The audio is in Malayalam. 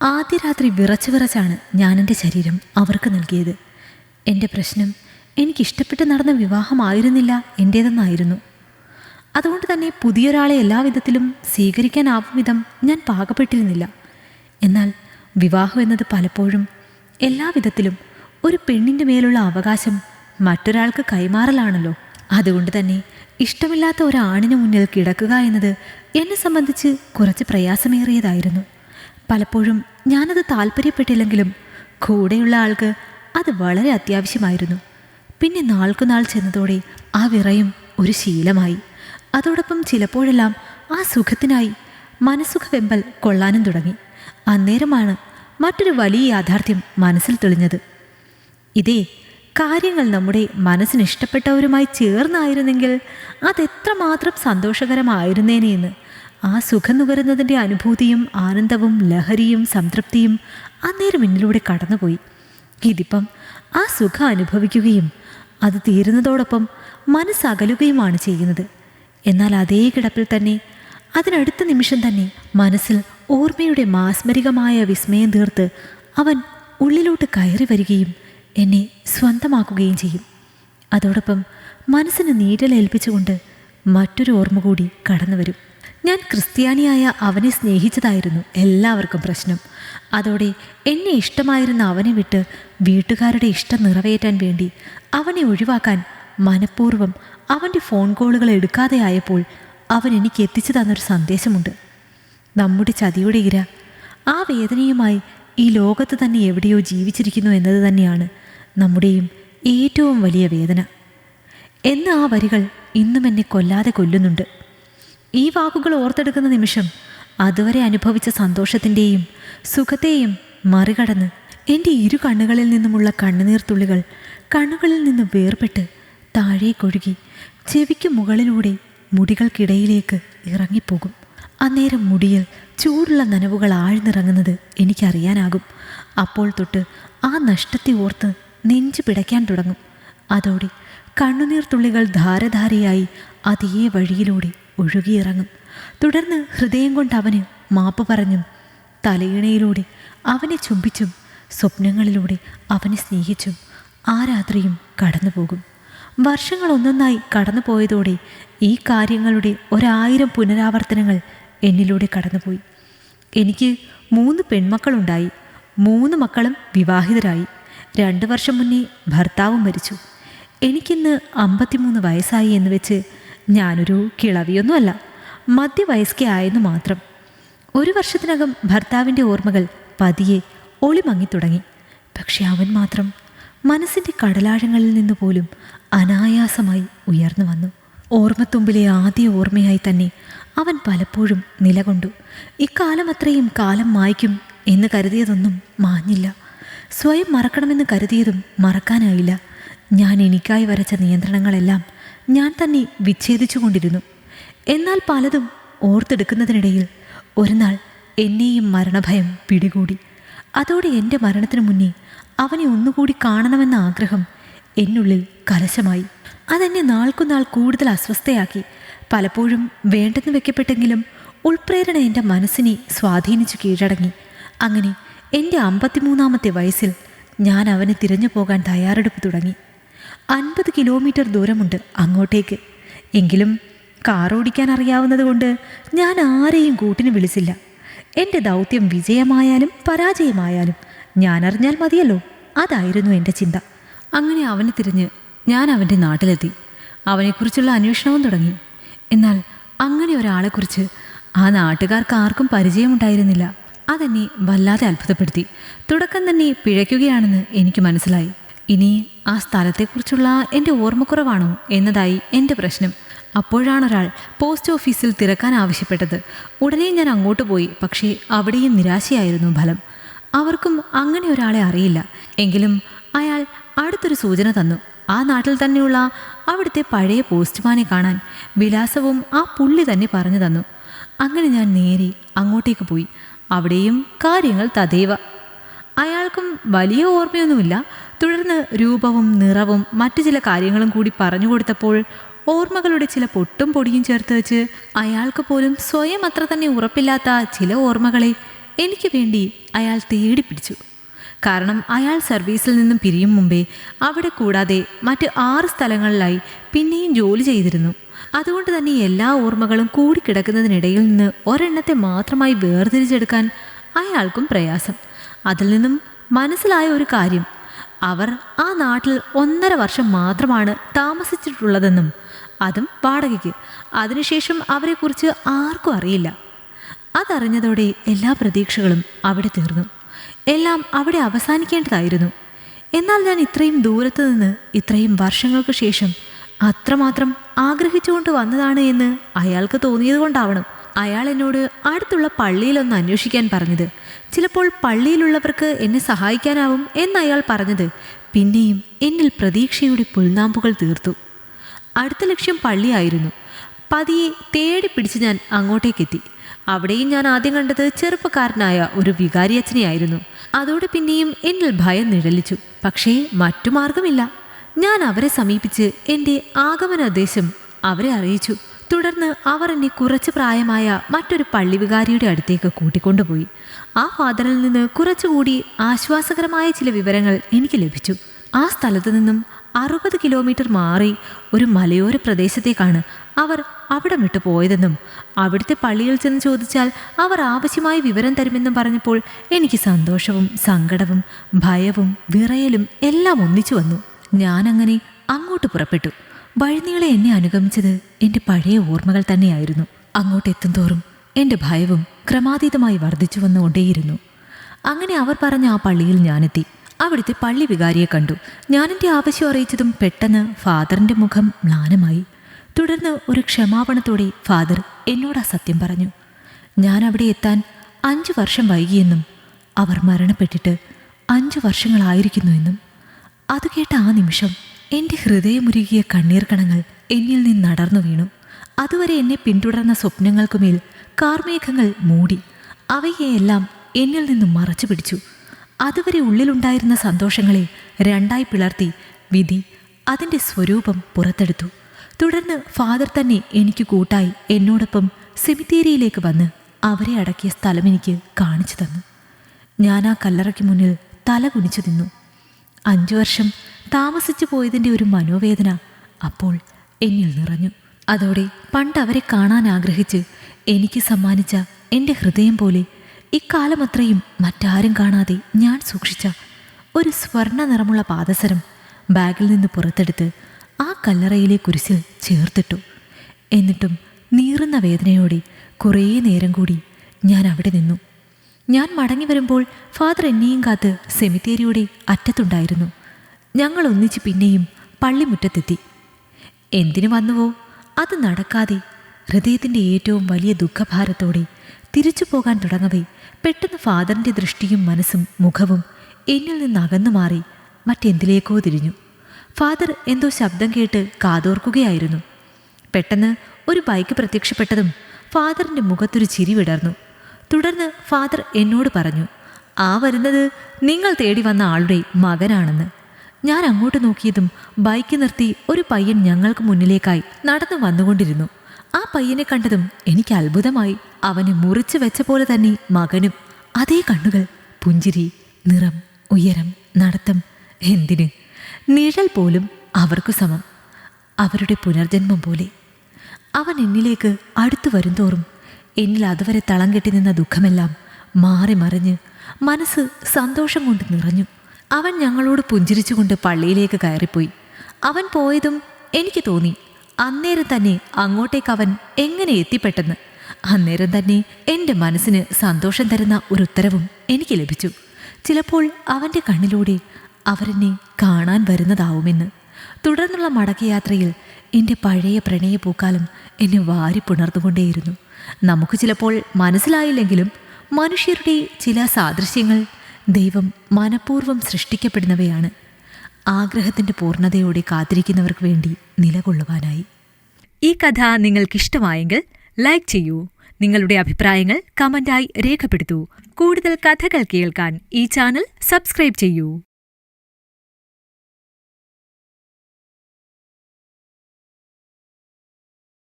ആദ്യ രാത്രി വിറച്ച് വിറച്ചാണ് ഞാൻ എന്റെ ശരീരം അവർക്ക് നൽകിയത്. എന്റെ പ്രശ്നം എനിക്കിഷ്ടപ്പെട്ട് നടന്ന വിവാഹമായിരുന്നില്ല എന്റേതെന്നായിരുന്നു അതുകൊണ്ട് തന്നെ പുതിയൊരാളെ എല്ലാവിധത്തിലും സ്വീകരിക്കാനാവും വിധം ഞാൻ പാകപ്പെട്ടിരുന്നില്ല. എന്നാൽ വിവാഹം എന്നത് പലപ്പോഴും എല്ലാവിധത്തിലും ഒരു പെണ്ണിന്റെ മേലുള്ള അവകാശം മറ്റൊരാൾക്ക് കൈമാറലാണല്ലോ. അതുകൊണ്ട് തന്നെ ഇഷ്ടമില്ലാത്ത ഒരാണിന് മുന്നിൽ കിടക്കുക എന്നത് എന്നെ സംബന്ധിച്ച് കുറച്ച് പ്രയാസമേറിയതായിരുന്നു. പലപ്പോഴും ഞാനത് താല്പര്യപ്പെട്ടില്ലെങ്കിലും കൂടെയുള്ള ആൾക്ക് അത് വളരെ അത്യാവശ്യമായിരുന്നു. പിന്നെ നാൾക്കുനാൾ ചെന്നതോടെ ആ വിറയും ഒരു ശീലമായി. അതോടൊപ്പം ചിലപ്പോഴെല്ലാം ആ സുഖത്തിനായി മനസ്സുഖ വെമ്പൽ കൊള്ളാനും തുടങ്ങി. അന്നേരമാണ് മറ്റൊരു വലിയ യാഥാർത്ഥ്യം മനസ്സിൽ തെളിഞ്ഞത്. ഇതേ കാര്യങ്ങൾ നമ്മുടെ മനസ്സിന് ഇഷ്ടപ്പെട്ടവരുമായി ചേർന്നായിരുന്നെങ്കിൽ അതെത്രമാത്രം സന്തോഷകരമായിരുന്നേനെ എന്ന് ആ സുഖം നുകരുന്നതിന്റെ അനുഭൂതിയും ആനന്ദവും ലഹരിയും സംതൃപ്തിയും അന്നേരം എന്നിലൂടെ കടന്നുപോയി. ഇതിപ്പം ആ സുഖം അനുഭവിക്കുകയും അത് തീരുന്നതോടൊപ്പം മനസ്സകലുകയുമാണ് ചെയ്യുന്നത്. എന്നാൽ അതേ കിടപ്പിൽ തന്നെ അതിനടുത്ത നിമിഷം തന്നെ മനസ്സിൽ ഓർമ്മയുടെ മാസ്മരികമായ വിസ്മയം തീർത്ത് അവൻ ഉള്ളിലോട്ട് കയറി വരികയും എന്നെ സ്വന്തമാക്കുകയും ചെയ്യും. അതോടൊപ്പം മനസ്സിന് നീരലേൽപ്പിച്ചുകൊണ്ട് മറ്റൊരു ഓർമ്മ കൂടി കടന്നു വരും ഞാൻ ക്രിസ്ത്യാനിയായ അവനെ സ്നേഹിച്ചതായിരുന്നു എല്ലാവർക്കും പ്രശ്നം. അതോടെ എന്നെ ഇഷ്ടമായിരുന്ന അവനെ വിട്ട് വീട്ടുകാരുടെ ഇഷ്ടം നിറവേറ്റാൻ വേണ്ടി അവനെ ഒഴിവാക്കാൻ മനഃപൂർവം അവന്റെ ഫോൺ കോളുകൾ എടുക്കാതെ ആയപ്പോൾ അവൻ എനിക്ക് എത്തിച്ചു തന്നൊരു സന്ദേശമുണ്ട്. നമ്മുടെ ചതിയുടെ ഇര ആ വേദനയുമായി ഈ ലോകത്ത് തന്നെ എവിടെയോ ജീവിച്ചിരിക്കുന്നു എന്നത് തന്നെയാണ് നമ്മുടെയും ഏറ്റവും വലിയ വേദന. എന്ന ആ വരികൾ ഇന്നും എന്നെ കൊല്ലാതെ കൊല്ലുന്നുണ്ട്. ഈ വാക്കുകൾ ഓർത്തെടുക്കുന്ന നിമിഷം അതുവരെ അനുഭവിച്ച സന്തോഷത്തിന്റെയും സുഖത്തെയും മറികടന്ന് എന്റെ ഇരു കണ്ണുകളിൽ നിന്നുമുള്ള കണ്ണുനീർത്തുള്ളികൾ കണ്ണുകളിൽ നിന്ന് വേർപെട്ട് താഴേക്കൊഴുകി ചെവിക്ക് മുകളിലൂടെ മുടികൾക്കിടയിലേക്ക് ഇറങ്ങിപ്പോകും. അന്നേരം മുടിയിൽ ചൂടുള്ള നനവുകൾ ആഴ്ന്നിറങ്ങുന്നത് എനിക്കറിയാനാകും. അപ്പോൾ തൊട്ട് ആ നഷ്ടത്തെ ഓർത്ത് നെഞ്ചു പിടയ്ക്കാൻ തുടങ്ങും. അതോടെ കണ്ണുനീർ തുള്ളികൾ ധാരധാരയായി അതേ വഴിയിലൂടെ ഒഴുകിയിറങ്ങും. തുടർന്ന് ഹൃദയം കൊണ്ട് അവന് മാപ്പ് പറഞ്ഞും തലയിണയിലൂടെ അവനെ ചുംബിച്ചും സ്വപ്നങ്ങളിലൂടെ അവനെ സ്നേഹിച്ചും ആ രാത്രിയും കടന്നുപോകും വർഷങ്ങൾ ഒന്നൊന്നായി കടന്നുപോയതോടെ ഈ കാര്യങ്ങളുടെ ഒരായിരം പുനരാവർത്തനങ്ങൾ എന്നിലൂടെ കടന്നുപോയി. എനിക്ക് മൂന്ന് പെൺമക്കളുണ്ടായി. മൂന്ന് മക്കളും വിവാഹിതരായി. രണ്ട് വർഷം മുന്നേ ഭർത്താവും മരിച്ചു. എനിക്കിന്ന് അമ്പത്തിമൂന്ന് വയസ്സായി എന്ന് വെച്ച് ഞാനൊരു കിളവിയൊന്നുമല്ല മധ്യവയസ്കയായെന്നു മാത്രം. ഒരു വർഷത്തിനകം ഭർത്താവിന്റെ ഓർമ്മകൾ പതിയെ ഒളിമങ്ങി തുടങ്ങി പക്ഷെ അവൻ മാത്രം മനസ്സിന്റെ കടലാഴങ്ങളിൽ നിന്ന് പോലും അനായാസമായി ഉയർന്നു വന്നു. ഓർമ്മത്തുമ്പിലെ ആദ്യ ഓർമ്മയായി തന്നെ അവൻ പലപ്പോഴും നിലകൊണ്ടു. ഇക്കാലം അത്രയും കാലം മായ്ക്കും എന്ന് കരുതിയതൊന്നും മാഞ്ഞില്ല. സ്വയം മറക്കണമെന്ന് കരുതിയതും മറക്കാനായില്ല. ഞാൻ എനിക്കായി വരച്ച നിയന്ത്രണങ്ങളെല്ലാം ഞാൻ തന്നെ വിച്ഛേദിച്ചു കൊണ്ടിരുന്നു. എന്നാൽ പലതും ഓർത്തെടുക്കുന്നതിനിടയിൽ ഒരു നാൾ എന്നെയും മരണഭയം പിടികൂടി. അതോടെ എന്റെ മരണത്തിനു മുന്നേ അവനെ ഒന്നുകൂടി കാണണമെന്ന ആഗ്രഹം എന്നുള്ളിൽ കലശമായി. അതെന്നെ നാൾക്കുനാൾ കൂടുതൽ അസ്വസ്ഥയാക്കി. പലപ്പോഴും വേണ്ടെന്ന് വെക്കപ്പെട്ടെങ്കിലും ഉൾപ്രേരണ എന്റെ മനസ്സിനെ സ്വാധീനിച്ചു കീഴടങ്ങി. അങ്ങനെ എന്റെ അമ്പത്തിമൂന്നാമത്തെ വയസ്സിൽ ഞാൻ അവനെ തിരഞ്ഞു പോകാൻ തയ്യാറെടുപ്പ് തുടങ്ങി. അൻപത് കിലോമീറ്റർ ദൂരമുണ്ട് അങ്ങോട്ടേക്ക്. എങ്കിലും കാർ ഓടിക്കാൻ അറിയാവുന്നത് കൊണ്ട് ഞാൻ ആരെയും കൂട്ടിന് വിളിച്ചില്ല. എന്റെ ദൗത്യം വിജയമായാലും പരാജയമായാലും ഞാൻ അറിഞ്ഞാൽ മതിയല്ലോ. അതായിരുന്നു എന്റെ ചിന്ത. അങ്ങനെ അവനെ തിരിഞ്ഞ് ഞാൻ അവന്റെ നാട്ടിലെത്തി. അവനെക്കുറിച്ചുള്ള അന്വേഷണവും തുടങ്ങി. എന്നാൽ അങ്ങനെ ഒരാളെക്കുറിച്ച് ആ നാട്ടുകാർക്ക് ആർക്കും പരിചയമുണ്ടായിരുന്നില്ല. അതെന്നെ വല്ലാതെ അത്ഭുതപ്പെടുത്തി. തുടക്കം തന്നെ പിഴയ്ക്കുകയാണെന്ന് എനിക്ക് മനസ്സിലായി. ഇനി ആ സ്ഥലത്തെക്കുറിച്ചുള്ള എന്റെ ഓർമ്മക്കുറവാണോ എന്നതായി എന്റെ പ്രശ്നം. അപ്പോഴാണൊരാൾ പോസ്റ്റ് ഓഫീസിൽ തിരക്കാൻ ആവശ്യപ്പെട്ടത്. ഉടനെ ഞാൻ അങ്ങോട്ട് പോയി പക്ഷേ അവിടെയും നിരാശയായിരുന്നു ഫലം. അവർക്കും അങ്ങനെ ഒരാളെ അറിയില്ല. എങ്കിലും അയാൾ അടുത്തൊരു സൂചന തന്നു. ആ നാട്ടിൽ തന്നെയുള്ള അവിടുത്തെ പഴയ പോസ്റ്റ്മാനെ കാണാൻ വിലാസവും ആ പുള്ളി തന്നെ പറഞ്ഞു തന്നു. അങ്ങനെ ഞാൻ നേരെ അങ്ങോട്ടേക്ക് പോയി. അവിടെയും കാര്യങ്ങൾ തതേവ അയാൾക്കും വലിയ ഓർമ്മയൊന്നുമില്ല. തുടർന്ന് രൂപവും നിറവും മറ്റു ചില കാര്യങ്ങളും കൂടി പറഞ്ഞു കൊടുത്തപ്പോൾ ഓർമ്മകളുടെ ചില പൊട്ടും പൊടിയും ചേർത്ത് വെച്ച് അയാൾക്ക് പോലും സ്വയം അത്ര തന്നെ ഉറപ്പില്ലാത്ത ചില ഓർമ്മകളെ എനിക്ക് വേണ്ടി അയാൾ തേടി പിടിച്ചു. കാരണം അയാൾ സർവീസിൽ നിന്നും പിരിയും മുമ്പേ അവിടെ കൂടാതെ മറ്റ് ആറ് സ്ഥലങ്ങളിലായി പിന്നെയും ജോലി ചെയ്തിരുന്നു. അതുകൊണ്ട് തന്നെ എല്ലാ ഓർമ്മകളും കൂടിക്കിടക്കുന്നതിനിടയിൽ നിന്ന് ഒരെണ്ണത്തെ മാത്രമായി വേർതിരിച്ചെടുക്കാൻ അയാൾക്കും പ്രയാസം. അതിൽ നിന്നും മനസ്സിലായ ഒരു കാര്യം അവർ ആ നാട്ടിൽ ഒന്നര വർഷം മാത്രമാണ് താമസിച്ചിട്ടുള്ളതെന്നും അതും വാടകയ്ക്ക്. അതിനുശേഷം അവരെക്കുറിച്ച് ആർക്കും അറിയില്ല. അതറിഞ്ഞതോടെ എല്ലാ പ്രതീക്ഷകളും അവിടെ തീർന്നു. എല്ലാം അവിടെ അവസാനിക്കേണ്ടതായിരുന്നു. എന്നാൽ ഞാൻ ഇത്രയും ദൂരത്തു നിന്ന് ഇത്രയും വർഷങ്ങൾക്ക് ശേഷം അത്രമാത്രം ആഗ്രഹിച്ചുകൊണ്ട് വന്നതാണ് എന്ന് അയാൾക്ക് തോന്നിയത് കൊണ്ടാവണം അയാൾ എന്നോട് അടുത്തുള്ള പള്ളിയിലൊന്ന് അന്വേഷിക്കാൻ പറഞ്ഞത്. ചിലപ്പോൾ പള്ളിയിലുള്ളവർക്ക് എന്നെ സഹായിക്കാനാവും എന്നയാൾ പറഞ്ഞത്. പിന്നെയും എന്നിൽ പ്രതീക്ഷയുടെ പുൽനാമ്പുകൾ തീർത്തു. അടുത്ത ലക്ഷ്യം പള്ളിയായിരുന്നു പതിയെ തേടി പിടിച്ച് ഞാൻ അങ്ങോട്ടേക്കെത്തി അവിടെയും ഞാൻ ആദ്യം കണ്ടത് ചെറുപ്പക്കാരനായ ഒരു വികാരി വികാരിയച്ഛനെയായിരുന്നു അതോടെ പിന്നെയും എന്നിൽ ഭയം നിഴലിച്ചു. പക്ഷേ മറ്റു മാർഗമില്ല ഞാൻ അവരെ സമീപിച്ച് എന്റെ ആഗമന ഉദ്ദേശം അവരെ അറിയിച്ചു. തുടർന്ന് അവർ എന്നെ കുറച്ച് പ്രായമായ മറ്റൊരു പള്ളിവികാരിയുടെ അടുത്തേക്ക് കൂട്ടിക്കൊണ്ടുപോയി. ആ ഫാദറിൽ നിന്ന് കുറച്ചുകൂടി ആശ്വാസകരമായ ചില വിവരങ്ങൾ എനിക്ക് ലഭിച്ചു. ആ സ്ഥലത്തു നിന്നും അറുപത് കിലോമീറ്റർ മാറി ഒരു മലയോര പ്രദേശത്തേക്കാണ് അവർ അവിടെ വിട്ടു പോയതെന്നും അവിടുത്തെ പള്ളിയിൽ ചെന്ന് ചോദിച്ചാൽ അവർ ആവശ്യമായ വിവരം തരുമെന്നും പറഞ്ഞപ്പോൾ എനിക്ക് സന്തോഷവും സങ്കടവും ഭയവും വിറയലും എല്ലാം ഒന്നിച്ചു വന്നു. ഞാനങ്ങനെ അങ്ങോട്ട് പുറപ്പെട്ടു. വഴിനീളെ എന്നെ അനുഗമിച്ചത് എന്റെ പഴയ ഓർമ്മകൾ തന്നെയായിരുന്നു. അങ്ങോട്ടെത്തും തോറും എന്റെ ഭയവും ക്രമാതീതമായി വർദ്ധിച്ചു വന്നുകൊണ്ടേയിരുന്നു. അങ്ങനെ അവർ പറഞ്ഞ ആ പള്ളിയിൽ ഞാനെത്തി. അവിടുത്തെ പള്ളി വികാരിയെ കണ്ടു. എന്റെ ആവശ്യം അറിയിച്ചതും പെട്ടെന്ന് ഫാദറിന്റെ മുഖം മ്ലാനമായി. തുടർന്ന് ഒരു ക്ഷമാപണത്തോടെ ഫാദർ എന്നോട് ആ സത്യം പറഞ്ഞു. ഞാൻ അവിടെ എത്താൻ അഞ്ചു വർഷം വൈകിയെന്നും അവർ മരണപ്പെട്ടിട്ട് അഞ്ചു വർഷങ്ങളായിരിക്കുന്നുവെന്നും അത് കേട്ട ആ നിമിഷം എന്റെ ഹൃദയമുരുകിയ കണ്ണീർ കണങ്ങൾ എന്നിൽ നിന്ന് നടന്നു വീണു. അതുവരെ എന്നെ പിന്തുടർന്ന സ്വപ്നങ്ങൾക്കുമേൽ കാർമേഘങ്ങൾ മൂടി അവയെയെല്ലാം എന്നിൽ നിന്നും മറച്ചു പിടിച്ചു. അതുവരെ ഉള്ളിലുണ്ടായിരുന്ന സന്തോഷങ്ങളെ രണ്ടായി പിളർത്തി വിധി അതിന്റെ സ്വരൂപം പുറത്തെടുത്തു. തുടർന്ന് ഫാദർ തന്നെ എനിക്ക് കൂട്ടായി എന്നോടൊപ്പം സെമിത്തേരിയിലേക്ക് വന്ന് അവരെ അടക്കിയ സ്ഥലം എനിക്ക് കാണിച്ചു തന്നു. ഞാൻ ആ കല്ലറയ്ക്ക് മുന്നിൽ തല കുനിച്ചു നിന്നു. അഞ്ചു വർഷം താമസിച്ചു പോയതിന്റെ ഒരു മനോവേദന അപ്പോൾ എന്നിൽ നിറഞ്ഞു. അതോടെ പണ്ട് അവരെ കാണാൻ ആഗ്രഹിച്ച് എനിക്ക് സമ്മാനിച്ച എന്റെ ഹൃദയം പോലെ ഇക്കാലം അത്രയും മറ്റാരും കാണാതെ ഞാൻ സൂക്ഷിച്ച ഒരു സ്വർണ നിറമുള്ള പാദസരം ബാഗിൽ നിന്ന് പുറത്തെടുത്ത് ആ കല്ലറയിലെ കുരിശിൽ ചേർത്തിട്ടു. എന്നിട്ടും നീറുന്ന വേദനയോടെ കുറേ നേരം കൂടി ഞാൻ അവിടെ നിന്നു. ഞാൻ മടങ്ങി വരുമ്പോൾ ഫാദർ എന്നെയും കാത്ത് സെമിത്തേരിയുടെ അറ്റത്തുണ്ടായിരുന്നു. ഞങ്ങൾ ഒന്നിച്ച് പിന്നെയും പള്ളിമുറ്റത്തെത്തി. എന്തിനു വന്നുവോ? അത് നടക്കാതെ ഹൃദയത്തിന്റെ ഏറ്റവും വലിയ ദുഃഖഭാരത്തോടെ തിരിച്ചു പോകാൻ തുടങ്ങവേ. പെട്ടെന്ന് ഫാദറിന്റെ ദൃഷ്ടിയും മനസ്സും മുഖവും എന്നിൽ നിന്ന് അകന്നു മാറി മറ്റെന്തിലേക്കോ തിരിഞ്ഞു. ഫാദർ എന്തോ ശബ്ദം കേട്ട് കാതോർക്കുകയായിരുന്നു. പെട്ടെന്ന് ഒരു ബൈക്ക് പ്രത്യക്ഷപ്പെട്ടതും ഫാദറിന്റെ മുഖത്തൊരു ചിരി വിടർന്നു. തുടർന്ന് ഫാദർ എന്നോട് പറഞ്ഞു ആ വരുന്നത് നിങ്ങൾ തേടി വന്ന ആളുടെ മകനാണെന്ന്. ഞാൻ അങ്ങോട്ട് നോക്കിയതും ബൈക്ക് നിർത്തി ഒരു പയ്യൻ ഞങ്ങൾക്ക് മുന്നിലേക്കായി നടന്നു വന്നുകൊണ്ടിരുന്നു. ആ പയ്യനെ കണ്ടതും എനിക്ക് അത്ഭുതമായി. അവനെ മുറിച്ചു വെച്ച പോലെ തന്നെ മകനും. അതേ കണ്ണുകൾ പുഞ്ചിരി നിറം ഉയരം നടത്തം. എന്തിന്? നിഴൽ പോലും അവർക്കു സമം. അവരുടെ പുനർജന്മം പോലെ. അവൻ എന്നിലേക്ക് അടുത്തു വരുംതോറും എന്നിൽ അതുവരെ തളം കെട്ടി നിന്ന ദുഃഖമെല്ലാം മാറി മറിഞ്ഞ് മനസ്സ് സന്തോഷം കൊണ്ട് നിറഞ്ഞു. അവൻ ഞങ്ങളോട് പുഞ്ചിരിച്ചുകൊണ്ട് പള്ളിയിലേക്ക് കയറിപ്പോയി. അവൻ പോയതും എനിക്ക് തോന്നി. അന്നേരം തന്നെ അങ്ങോട്ടേക്ക് അവൻ എങ്ങനെ എത്തിപ്പെട്ടെന്ന്. അന്നേരം തന്നെ എന്റെ മനസ്സിന് സന്തോഷം തരുന്ന ഒരു ഉത്തരവും എനിക്ക് ലഭിച്ചു. ചിലപ്പോൾ അവന്റെ കണ്ണിലൂടെ അവരെന്നെ കാണാൻ വരുന്നതാവുമെന്ന്. തുടർന്നുള്ള മടക്കയാത്രയിൽ എന്റെ പഴയ പ്രണയ പൂക്കാലം എന്നെ വാരി പുണർന്നുകൊണ്ടേയിരുന്നു. നമുക്ക് ചിലപ്പോൾ മനസ്സിലായില്ലെങ്കിലും മനുഷ്യരുടെ ചില സാദൃശ്യങ്ങൾ ദൈവം മനഃപൂർവം സൃഷ്ടിക്കപ്പെടുന്നവയാണ്. ആഗ്രഹത്തിന്റെ പൂർണതയോടെ കാത്തിരിക്കുന്നവർക്ക് വേണ്ടി നിലകൊള്ളുവാനായി. ഈ കഥ നിങ്ങൾക്കിഷ്ടമായെങ്കിൽ ലൈക്ക് ചെയ്യൂ. നിങ്ങളുടെ അഭിപ്രായങ്ങൾ കമന്റായി രേഖപ്പെടുത്തൂ. കൂടുതൽ കഥകൾ കേൾക്കാൻ ഈ ചാനൽ സബ്സ്ക്രൈബ് ചെയ്യൂ.